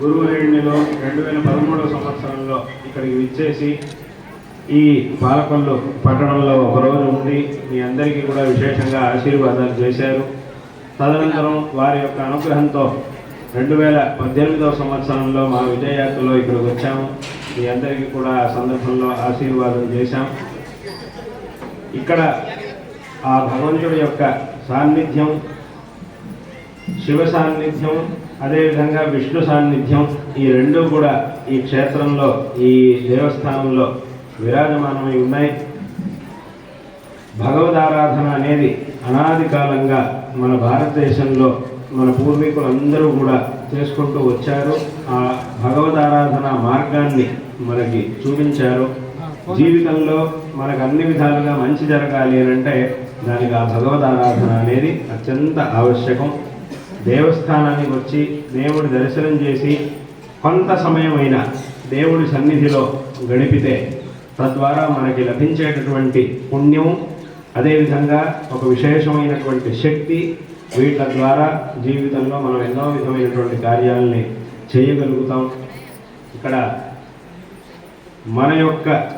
గురువులేణిలో రెండు వేల పదమూడవ సంవత్సరంలో ఇక్కడికి విచ్చేసి ఈ పాలకొల్లు పట్టణంలో ఒకరోజు ఉండి మీ అందరికీ కూడా విశేషంగా ఆశీర్వాదాలు చేశారు. తదనంతరం వారి యొక్క అనుగ్రహంతో రెండు వేల పద్దెనిమిదవ సంవత్సరంలో మా విజయయాత్రలో ఇక్కడికి వచ్చాము. మీ అందరికీ కూడా ఆ సందర్భంలో ఆశీర్వాదం చేశాం. ఇక్కడ ఆ భగవంతుడి యొక్క సాన్నిధ్యం శివ సాన్నిధ్యం అదేవిధంగా విష్ణు సాన్నిధ్యం ఈ రెండు కూడా ఈ క్షేత్రంలో ఈ దేవస్థానంలో విరాజమానమై ఉన్నాయి. భగవదారాధన అనేది అనాది కాలంగా మన భారతదేశంలో మన పూర్వీకులందరూ కూడా చేసుకుంటూ వచ్చారు. ఆ భగవదారాధన మార్గాన్ని మనకి చూపించారు. జీవితంలో మనకు అన్ని విధాలుగా మంచి జరగాలి అని అంటే దానికి ఆ భగవద్ ఆరాధన అనేది అత్యంత ఆవశ్యకం. దేవస్థానానికి వచ్చి దేవుడి దర్శనం చేసి కొంత సమయమైన దేవుడి సన్నిధిలో గడిపితే తద్వారా మనకి లభించేటటువంటి పుణ్యం అదేవిధంగా ఒక విశేషమైనటువంటి శక్తి వీటి ద్వారా జీవితంలో మనం ఎన్నో విధమైనటువంటి కార్యాలని చేయగలుగుతాం. ఇక్కడ మన యొక్క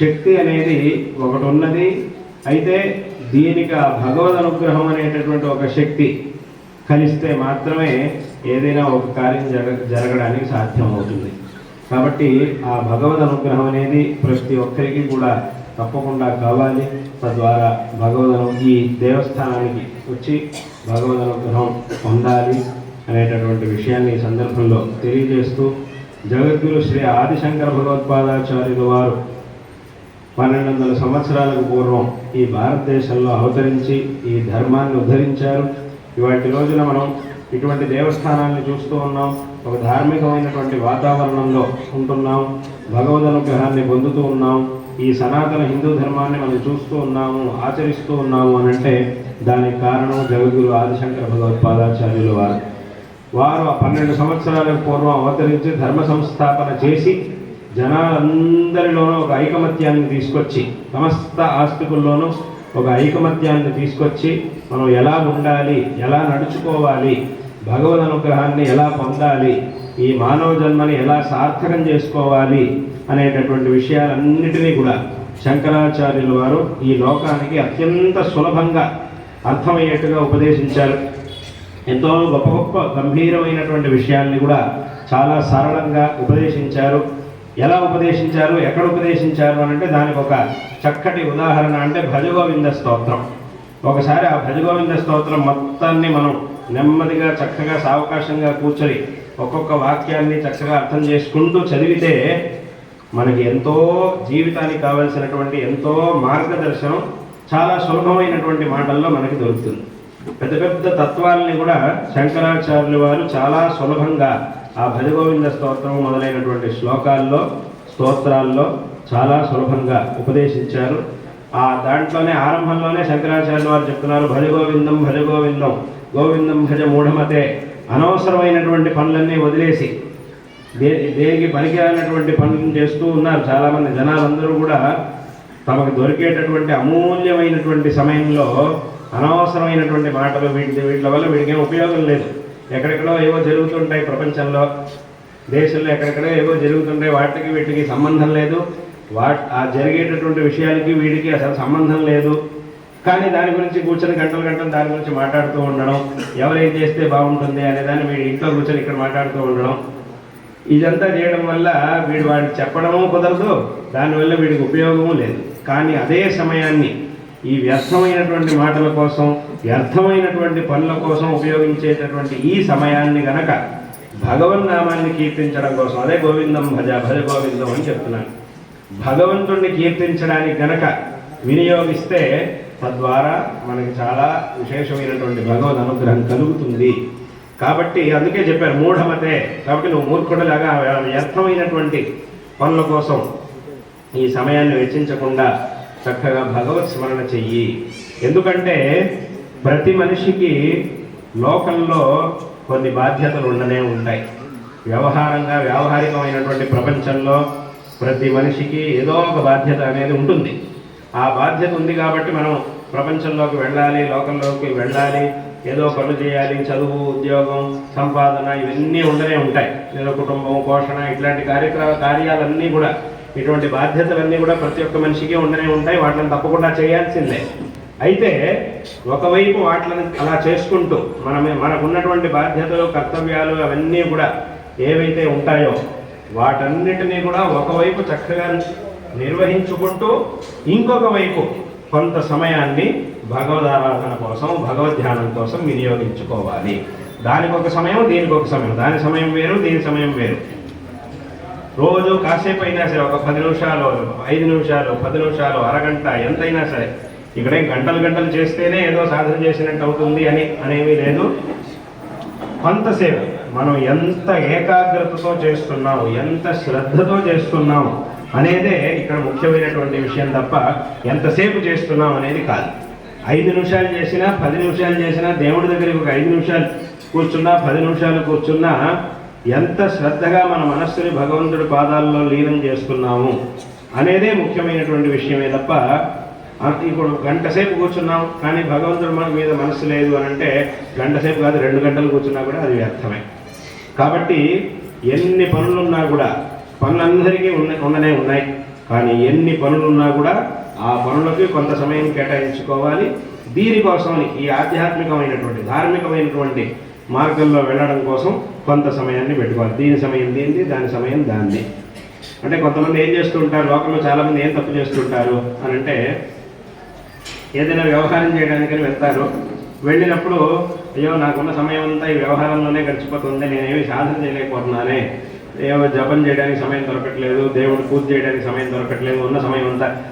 శక్తి అనేది ఒకటి ఉన్నది అయితే దీనికి ఆ భగవద్ అనుగ్రహం అనేటటువంటి ఒక శక్తి కలిస్తే మాత్రమే ఏదైనా ఒక కార్యం జరగ జరగడానికి సాధ్యమవుతుంది. కాబట్టి ఆ భగవద్ అనుగ్రహం అనేది ప్రతి ఒక్కరికి కూడా తప్పకుండా కావాలి. తద్వారా భగవద్ ఈ దేవస్థానానికి వచ్చి భగవద్ అనుగ్రహం పొందాలి అనేటటువంటి విషయాన్ని ఈ సందర్భంలో తెలియజేస్తూ జగద్గురు శ్రీ ఆదిశంకర భగవత్పాదాచార్యుల వారు పన్నెండు వందల సంవత్సరాలకు పూర్వం ఈ భారతదేశంలో అవతరించి ఈ ధర్మాన్ని ఉద్ధరించారు. ఇవాటి రోజున మనం ఇటువంటి దేవస్థానాన్ని చూస్తూ ఉన్నాం. ఒక ధార్మికమైనటువంటి వాతావరణంలో ఉంటున్నాం. భగవద్ అనుగ్రహాన్ని పొందుతూ ఉన్నాం. ఈ సనాతన హిందూ ధర్మాన్ని మనం చూస్తూ ఉన్నాము ఆచరిస్తూ ఉన్నాము అని అంటే దానికి కారణం జగద్గురు ఆదిశంకర భగవత్పాదాచార్యులు వారు. వారు ఆ పన్నెండు సంవత్సరాలకు పూర్వం అవతరించి ధర్మ సంస్థాపన చేసి జనాలందరిలోనూ ఒక ఐకమత్యాన్ని తీసుకొచ్చి సమస్త ఆస్తికుల్లోనూ ఒక ఐకమత్యాన్ని తీసుకొచ్చి మనం ఎలా ఉండాలి ఎలా నడుచుకోవాలి భగవద్ అనుగ్రహాన్ని ఎలా పొందాలి ఈ మానవ జన్మని ఎలా సార్థకం చేసుకోవాలి అనేటటువంటి విషయాలన్నిటినీ కూడా శంకరాచార్యుల వారు ఈ లోకానికి అత్యంత సులభంగా అర్థమయ్యేట్టుగా ఉపదేశించారు. ఎంతో గొప్ప గొప్ప గంభీరమైనటువంటి విషయాల్ని కూడా చాలా సరళంగా ఉపదేశించారు. ఎలా ఉపదేశించారు ఎక్కడ ఉపదేశించారు అని అంటే దానికి ఒక చక్కటి ఉదాహరణ అంటే భజగోవింద స్తోత్రం. ఒకసారి ఆ భజగోవింద స్తోత్రం మొత్తాన్ని మనం నెమ్మదిగా చక్కగా సావకాశంగా కూర్చొని ఒక్కొక్క వాక్యాన్ని చక్కగా అర్థం చేసుకుంటూ చదివితే మనకి ఎంతో జీవితానికి కావలసినటువంటి ఎంతో మార్గదర్శనం చాలా సులభమైనటువంటి మాటల్లో మనకి దొరుకుతుంది. పెద్ద పెద్ద తత్వాలని కూడా శంకరాచార్యుల వారు చాలా సులభంగా ఆ భజగోవింద స్తోత్రం మొదలైనటువంటి శ్లోకాల్లో స్తోత్రాల్లో చాలా సులభంగా ఉపదేశించారు. ఆ దాంట్లోనే ఆరంభంలోనే శంకరాచార్య వారు చెప్తున్నారు భజగోవిందం భజగోవిందం గోవిందం భజ మూఢమతే అనవసరమైనటువంటి పనులన్నీ వదిలేసి దే దేనికి పనికిరానటువంటి పనులు చేస్తూ ఉన్నారు చాలామంది జనాలందరూ కూడా. తమకు దొరికేటటువంటి అమూల్యమైనటువంటి సమయంలో అనవసరమైనటువంటి మాటలు వీటి వీటి వల్ల వీడికి ఉపయోగం లేదు. ఎక్కడెక్కడో ఏవో జరుగుతుంటాయి ప్రపంచంలో. దేశంలో ఎక్కడెక్కడో ఏవో జరుగుతుంటాయి. వాటికి వీటికి సంబంధం లేదు. వాట్ ఆ జరిగేటటువంటి విషయాలకి వీడికి అసలు సంబంధం లేదు. కానీ దాని గురించి కూర్చొని గంటలు గంటలు దాని గురించి మాట్లాడుతూ ఉండడం ఎవరేం చేస్తే బాగుంటుంది అనే దాన్ని వీడి ఇంట్లో కూర్చొని ఇక్కడ మాట్లాడుతూ ఉండడం. ఇదంతా చేయడం వల్ల వీడు వాడికి చెప్పడము కుదరదు. దానివల్ల వీడికి ఉపయోగము లేదు. కానీ అదే సమయాన్ని ఈ వ్యర్థమైనటువంటి మాటల కోసం వ్యర్థమైనటువంటి పనుల కోసం ఉపయోగించేటటువంటి ఈ సమయాన్ని గనక భగవన్నామాన్ని కీర్తించడం కోసం అదే గోవిందం భజ భజ గోవిందం అని చెప్తున్నాను. భగవంతుణ్ణి కీర్తించడానికి గనక వినియోగిస్తే తద్వారా మనకి చాలా విశేషమైనటువంటి భగవద్ అనుగ్రహం కలుగుతుంది. కాబట్టి అందుకే చెప్పారు మూఢమతే. కాబట్టి నువ్వు మూర్ఖుడిలాగా వ్యర్థమైనటువంటి పనుల కోసం ఈ సమయాన్ని వెచ్చించకుండా చక్కగా భగవత్ స్మరణ చెయ్యి. ఎందుకంటే ప్రతి మనిషికి లోకంలో కొన్ని బాధ్యతలు ఉండనే ఉంటాయి. వ్యవహారంగా వ్యావహారికమైనటువంటి ప్రపంచంలో ప్రతి మనిషికి ఏదో ఒక బాధ్యత అనేది ఉంటుంది. ఆ బాధ్యత ఉంది కాబట్టి మనం ప్రపంచంలోకి వెళ్ళాలి లోకంలోకి వెళ్ళాలి ఏదో పనులు చేయాలి చదువు ఉద్యోగం సంపాదన ఇవన్నీ ఉండనే ఉంటాయి. ఏదో కుటుంబం పోషణ ఇట్లాంటి కార్యక్రమ కార్యాలన్నీ కూడా ఇటువంటి బాధ్యతలన్నీ కూడా ప్రతి ఒక్క మనిషికి ఉండనే ఉంటాయి. వాటిని తప్పకుండా చేయాల్సిందే. అయితే ఒకవైపు వాటిని అలా చేసుకుంటూ మనమే మనకు ఉన్నటువంటి బాధ్యతలు కర్తవ్యాలు అవన్నీ కూడా ఏవైతే ఉంటాయో వాటన్నిటినీ కూడా ఒకవైపు చక్కగా నిర్వహించుకుంటూ ఇంకొక వైపు కొంత సమయాన్ని భగవదారాధన కోసం భగవద్ ధ్యానం కోసం వినియోగించుకోవాలి. దానికి ఒక సమయం దీనికి ఒక సమయం. దాని సమయం వేరు దీని సమయం వేరు. రోజు కాసేపు అయినా సరే ఒక పది నిమిషాలు ఐదు నిమిషాలు పది నిమిషాలు అరగంట ఎంతైనా సరే ఇక్కడే గంటలు గంటలు చేస్తేనే ఏదో సాధన చేసినట్టు అవుతుంది అని అనేవి లేదు. కొంతసేపు మనం ఎంత ఏకాగ్రతతో చేస్తున్నాము ఎంత శ్రద్ధతో చేస్తున్నాము అనేదే ఇక్కడ ముఖ్యమైనటువంటి విషయం తప్ప ఎంతసేపు చేస్తున్నాం అనేది కాదు. ఐదు నిమిషాలు చేసినా పది నిమిషాలు చేసినా దేవుడి దగ్గరికి ఒక ఐదు నిమిషాలు కూర్చున్నా పది నిమిషాలు కూర్చున్నా ఎంత శ్రద్ధగా మన మనస్సుని భగవంతుడి పాదాల్లో లీనం చేస్తున్నాము అనేదే ముఖ్యమైనటువంటి విషయమే తప్ప ఇప్పుడు గంట సేపు కూర్చున్నాం కానీ భగవంతుడు మన మీద మనసు లేదు అని అంటే గంట సేపు కాదు రెండు గంటలు కూర్చున్నా కూడా అది వ్యర్థమే. కాబట్టి ఎన్ని పనులున్నా కూడా పనులందరికీ ఉన్న ఉండనే ఉన్నాయి. కానీ ఎన్ని పనులున్నా కూడా ఆ పనులకి కొంత సమయం కేటాయించుకోవాలి. దీనికోసం ఈ ఆధ్యాత్మికమైనటువంటి ధార్మికమైనటువంటి మార్గంలో వెళ్ళడం కోసం కొంత సమయాన్ని పెట్టుకోవాలి. దీని సమయం దీనిది దాని సమయం దాన్ని అంటే కొంతమంది ఏం చేస్తుంటారు? లోకంలో చాలామంది ఏం తప్పు చేస్తుంటారు? అని అంటే ఏదైనా వ్యవహారం చేయడానికని వెళ్తారు. వెళ్ళినప్పుడు అయ్యో నాకున్న సమయం అంతా ఈ వ్యవహారంలోనే గడిచిపోతుంది. నేనేమి సాధన చేయలేకపోతున్నానే. ఏమో జపం చేయడానికి సమయం దొరకట్లేదు. దేవుడు పూజ చేయడానికి సమయం దొరకట్లేదు. ఉన్న సమయం అంతా